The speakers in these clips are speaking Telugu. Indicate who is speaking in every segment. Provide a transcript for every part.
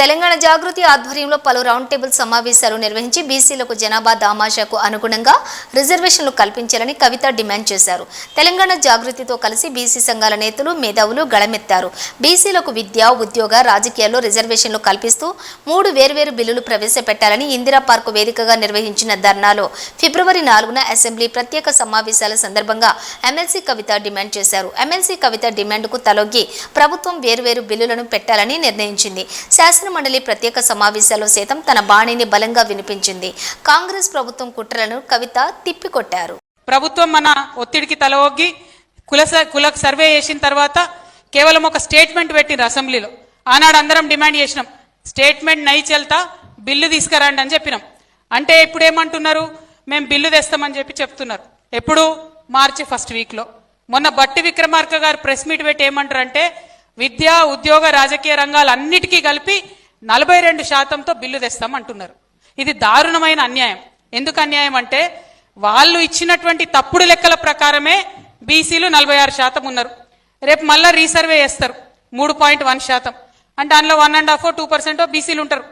Speaker 1: తెలంగాణ జాగృతి ఆధ్వర్యంలో పలు రౌండ్ టేబుల్ సమావేశాలు నిర్వహించి బీసీలకు జనాభా దామాషాకు అనుగుణంగా రిజర్వేషన్లు కల్పించాలని కవిత డిమాండ్ చేశారు. తెలంగాణ జాగృతితో కలిసి బీసీ సంఘాల నేతలు మేధావులు గళమెత్తారు. బీసీలకు విద్య ఉద్యోగ రాజకీయాల్లో రిజర్వేషన్లు కల్పిస్తూ మూడు వేర్వేరు బిల్లులు ప్రవేశపెట్టాలని ఇందిరా పార్క్ వేదికగా నిర్వహించిన ధర్నాలో ఫిబ్రవరి నాలుగున అసెంబ్లీ ప్రత్యేక సమావేశాల సందర్భంగా ఎమ్మెల్సీ కవిత డిమాండ్ చేశారు. ఎమ్మెల్సీ కవిత డిమాండ్కు తలొగ్గి ప్రభుత్వం వేర్వేరు బిల్లులను పెట్టాలని నిర్ణయించింది. శాసన మండలి ప్రత్యేక సమావేశాల్లో సైతం తన బాణిని బలంగా వినిపించింది. కాంగ్రెస్ ప్రభుత్వం కుట్రలను కవిత తిప్పికొట్టారు.
Speaker 2: ప్రభుత్వం మన ఒత్తిడికి తలవొగ్గి కుల స- కుల సర్వే చేసిన తర్వాత కేవలం ఒక స్టేట్మెంట్ పెట్టిన అసెంబ్లీలో. ఆనాడు అందరం డిమాండ్ చేసినాం స్టేట్మెంట్ నై చెల్తా బిల్లు తీసుకురండి అని చెప్పినాం. అంటే ఇప్పుడు ఏమంటున్నారు మేము బిల్లు తెస్తామని చెప్పి చెప్తున్నారు. ఎప్పుడు? మార్చి ఫస్ట్ వీక్లో. మొన్న బట్టి విక్రమార్క గారు ప్రెస్ మీట్ పెట్టి ఏమంటారంటే విద్య ఉద్యోగ రాజకీయ రంగాలన్నిటికీ కలిపి నలభై రెండు శాతంతో బిల్లు తెస్తాం అంటున్నారు. ఇది దారుణమైన అన్యాయం. ఎందుకు అన్యాయం అంటే వాళ్ళు ఇచ్చినటువంటి తప్పుడు లెక్కల ప్రకారమే బీసీలు నలభై ఆరు శాతం ఉన్నారు. రేపు మళ్ళా రీసర్వే చేస్తారు. మూడు పాయింట్ వన్ శాతం. అంటే అందులో one and half two percent బీసీలు ఉంటారు.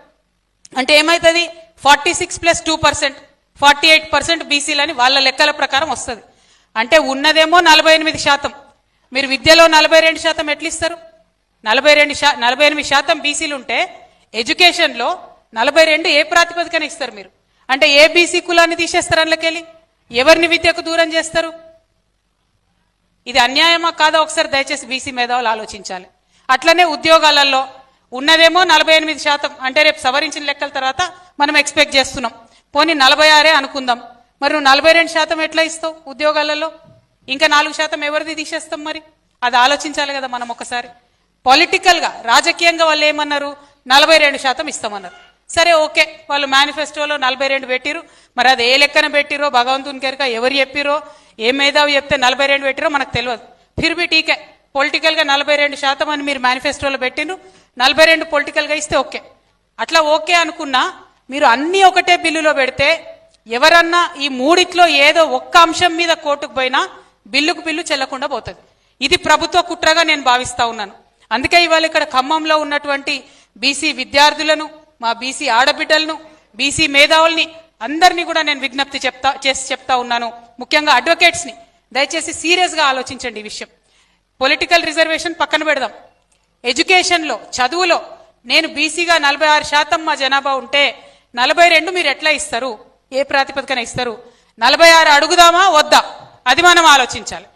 Speaker 2: అంటే ఏమవుతుంది forty six plus two percent. Forty eight percent బీసీలు అని వాళ్ళ లెక్కల ప్రకారం వస్తుంది. అంటే ఉన్నదేమో నలభై ఎనిమిది శాతం. మీరు విద్యలో నలభై రెండు శాతం ఎట్లిస్తారు? నలభై రెండు శా నలభై ఎనిమిది శాతం బీసీలు ఉంటే ఎడ్యుకేషన్లో నలభై రెండు ఏ ప్రాతిపదికన ఇస్తారు మీరు? అంటే ఏ బీసీ కులాన్ని తీసేస్తారు అందులోకెళ్ళి? ఎవరిని విద్యకు దూరం చేస్తారు? ఇది అన్యాయమా కాదా? ఒకసారి దయచేసి బీసీ మేధావులు ఆలోచించాలి. అట్లనే ఉద్యోగాలలో ఉన్నదేమో నలభై ఎనిమిది శాతం. అంటే రేపు సవరించిన లెక్కల తర్వాత మనం ఎక్స్పెక్ట్ చేస్తున్నాం. పోనీ నలభై ఆరే అనుకుందాం. మరి నువ్వు నలభై రెండు శాతం ఎట్లా ఇస్తావు ఉద్యోగాలలో? ఇంకా నాలుగు శాతం ఎవరిది తీసేస్తాం మరి? అది ఆలోచించాలి కదా మనం ఒకసారి. పొలిటికల్గా రాజకీయంగా వాళ్ళు ఏమన్నారు? నలభై రెండు శాతం ఇస్తామన్నారు. సరే ఓకే. వాళ్ళు మేనిఫెస్టోలో నలభై రెండు పెట్టిరు మరి అది ఏ లెక్కన పెట్టిరో భగవంతుని కెరక ఎవరు చెప్పిరో ఏ మేధావి చెప్తే నలభై రెండు పెట్టిరో మనకు తెలియదు. ఫిర్బి టీకే. పొలిటికల్గా నలభై రెండు శాతం అని మీరు మేనిఫెస్టోలో పెట్టిండ్రు. నలభై రెండు పొలిటికల్గా ఇస్తే ఓకే. అట్లా ఓకే అనుకున్నా మీరు అన్నీ ఒకటే బిల్లులో పెడితే ఎవరన్నా ఈ మూడిట్లో ఏదో ఒక్క అంశం మీద కోర్టుకు పోయినా బిల్లుకు బిల్లు చెల్లకుండా పోతుంది. ఇది ప్రభుత్వ కుట్రగా నేను భావిస్తా ఉన్నాను. అందుకే ఇవాళ ఇక్కడ ఖమ్మంలో ఉన్నటువంటి బీసీ విద్యార్థులను మా బీసీ ఆడబిడ్డలను బీసీ మేధావుల్ని అందరినీ కూడా నేను విజ్ఞప్తి చెప్తా చేసి చెప్తా ఉన్నాను. ముఖ్యంగా అడ్వకేట్స్ని. దయచేసి సీరియస్గా ఆలోచించండి ఈ విషయం. పొలిటికల్ రిజర్వేషన్ పక్కన పెడదాం. ఎడ్యుకేషన్లో చదువులో నేను బీసీగా నలభై ఆరు శాతం మా జనాభా ఉంటే నలభై రెండు మీరు ఎట్లా ఇస్తారు? ఏ ప్రాతిపదికన ఇస్తారు? నలభై ఆరు అడుగుదామా? వద్దా? అది మనం ఆలోచించాలి.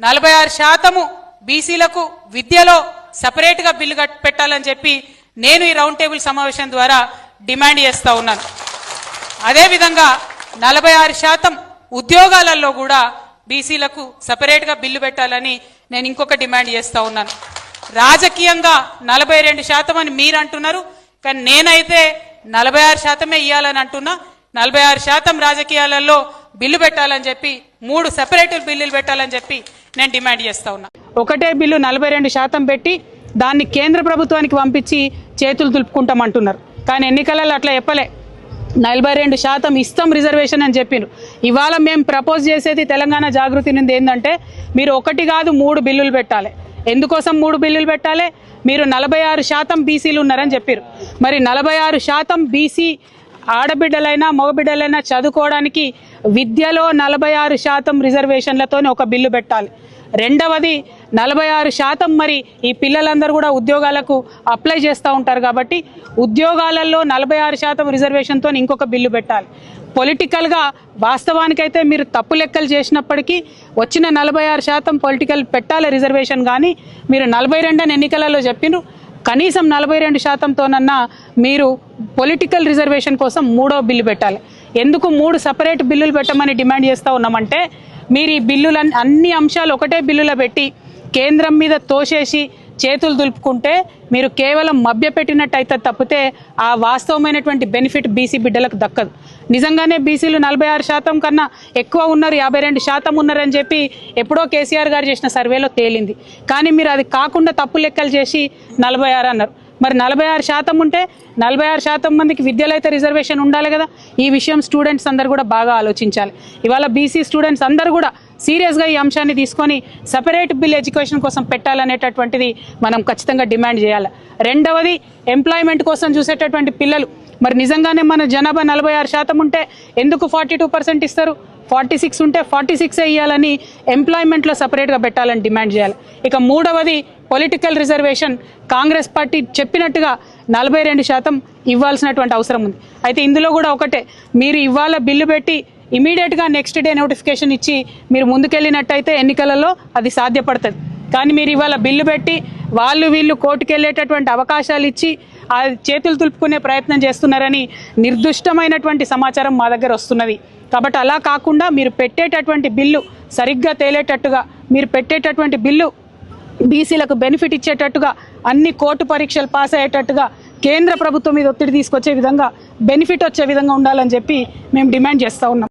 Speaker 2: నలభై ఆరు శాతము బీసీలకు విద్యలో సపరేట్గా బిల్లు కట్- పెట్టాలని చెప్పి నేను ఈ రౌండ్ టేబుల్ సమావేశం ద్వారా డిమాండ్ చేస్తూ ఉన్నాను. అదేవిధంగా నలభై ఆరు శాతం ఉద్యోగాలలో కూడా బీసీలకు సపరేట్గా బిల్లు పెట్టాలని నేను ఇంకొక డిమాండ్ చేస్తూ ఉన్నాను. రాజకీయంగా నలభై రెండు శాతం అని మీరు అంటున్నారు కానీ నేనైతే నలభై ఆరు శాతమే ఇవ్వాలని అంటున్నా. నలభై ఆరు శాతం రాజకీయాలలో బిల్లు పెట్టాలని చెప్పి మూడు సెపరేట్ బిల్లులు పెట్టాలని చెప్పి నేను డిమాండ్ చేస్తా ఉన్నా. ఒకటే బిల్లు నలభై రెండు శాతం పెట్టి దాన్ని కేంద్ర ప్రభుత్వానికి పంపించి చేతులు తులుపుకుంటామంటున్నారు. కానీ ఎన్నికలలో అట్లా చెప్పలే. నలభై రెండు శాతం ఇస్తాం రిజర్వేషన్ అని చెప్పిను ఇవాళ మేము ప్రపోజ్ చేసేది తెలంగాణ జాగృతి నుండి ఏంటంటే మీరు ఒకటి కాదు మూడు బిల్లులు పెట్టాలి. ఎందుకోసం మూడు బిల్లులు పెట్టాలి? మీరు నలభై ఆరు శాతం బీసీలు ఉన్నారని చెప్పారు. మరి నలభై ఆరు శాతం బీసీ ఆడబిడ్డలైనా మగబిడ్డలైనా చదువుకోవడానికి విద్యలో నలభై ఆరు శాతం రిజర్వేషన్లతోనే ఒక బిల్లు పెట్టాలి. రెండవది నలభై ఆరు శాతం మరి ఈ పిల్లలందరూ కూడా ఉద్యోగాలకు అప్లై చేస్తూ ఉంటారు కాబట్టి ఉద్యోగాలలో నలభై ఆరు శాతం రిజర్వేషన్తో ఇంకొక బిల్లు పెట్టాలి. పొలిటికల్గా వాస్తవానికైతే మీరు తప్పు లెక్కలు చేసినప్పటికీ వచ్చిన నలభై ఆరు శాతం పొలిటికల్ పెట్టాలి రిజర్వేషన్ కానీ మీరు నలభై రెండని ఎన్నికలలో చెప్పినారు. కనీసం నలభై రెండు శాతంతోనన్నా మీరు పొలిటికల్ రిజర్వేషన్ కోసం మూడో బిల్లు పెట్టాలి. ఎందుకు మూడు సపరేట్ బిల్లులు పెట్టమని డిమాండ్ చేస్తూ ఉన్నామంటే మీరు ఈ బిల్లుల అన్ని అంశాలు ఒకటే బిల్లులో పెట్టి కేంద్రం మీద తోసేసి చేతులు దులుపుకుంటే మీరు కేవలం మభ్యపెట్టినట్టయితే తప్పితే ఆ వాస్తవమైనటువంటి బెనిఫిట్ బీసీ బిడ్డలకు దక్కదు. నిజంగానే బీసీలు నలభై ఆరు శాతం కన్నా ఎక్కువ ఉన్నారు యాభై రెండు శాతం ఉన్నారని చెప్పి ఎప్పుడో కేసీఆర్ గారు చేసిన సర్వేలో తేలింది. కానీ మీరు అది కాకుండా తప్పు లెక్కలు చేసి నలభై ఆరు అన్నారు. మరి నలభై ఆరు శాతం ఉంటే నలభై ఆరు శాతం మందికి విద్యలో అయితే రిజర్వేషన్ ఉండాలి కదా? ఈ విషయం స్టూడెంట్స్ అందరు కూడా బాగా ఆలోచించాలి. ఇవాళ బీసీ స్టూడెంట్స్ అందరూ కూడా సీరియస్గా ఈ అంశాన్ని తీసుకొని సపరేట్ బిల్ ఎడ్యుకేషన్ కోసం పెట్టాలనేటటువంటిది మనం ఖచ్చితంగా డిమాండ్ చేయాలి. రెండవది ఎంప్లాయ్మెంట్ కోసం చూసేటటువంటి పిల్లలు మరి నిజంగానే మన జనాభా నలభై ఆరు శాతం ఉంటే ఎందుకు ఫార్టీ టూ పర్సెంట్ ఇస్తారు? ఫార్టీ సిక్స్ ఉంటే ఫార్టీ సిక్స్ ఇవ్వాలని ఎంప్లాయ్మెంట్లో సపరేట్గా పెట్టాలని డిమాండ్ చేయాలి. ఇక మూడవది పొలిటికల్ రిజర్వేషన్ కాంగ్రెస్ పార్టీ చెప్పినట్టుగా నలభై రెండు శాతం ఇవ్వాల్సినటువంటి అవసరం ఉంది. అయితే ఇందులో కూడా ఒకటే మీరు ఇవాళ బిల్లు పెట్టి ఇమీడియట్గా నెక్స్ట్ డే నోటిఫికేషన్ ఇచ్చి మీరు ముందుకెళ్ళినట్టయితే ఎన్నికలలో అది సాధ్యపడుతుంది. కానీ మీరు ఇవాళ బిల్లు పెట్టి వాళ్ళు వీళ్ళు కోర్టుకెళ్ళేటటువంటి అవకాశాలు ఇచ్చి ఆ చేతులు తులుపుకునే ప్రయత్నం చేస్తున్నారని నిర్దుష్టమైనటువంటి సమాచారం మా దగ్గర వస్తున్నది. కాబట్టి అలా కాకుండా మీరు పెట్టేటటువంటి బిల్లు సరిగ్గా తేలేటట్టుగా మీరు పెట్టేటటువంటి బిల్లు బీసీలకు బెనిఫిట్ ఇచ్చేటట్టుగా అన్ని కోర్టు పరీక్షలు పాస్ అయ్యేటట్టుగా కేంద్ర ప్రభుత్వం మీద ఒత్తిడి తీసుకొచ్చే విధంగా బెనిఫిట్ వచ్చే విధంగా ఉండాలని చెప్పి మేము డిమాండ్ చేస్తూ ఉన్నాం.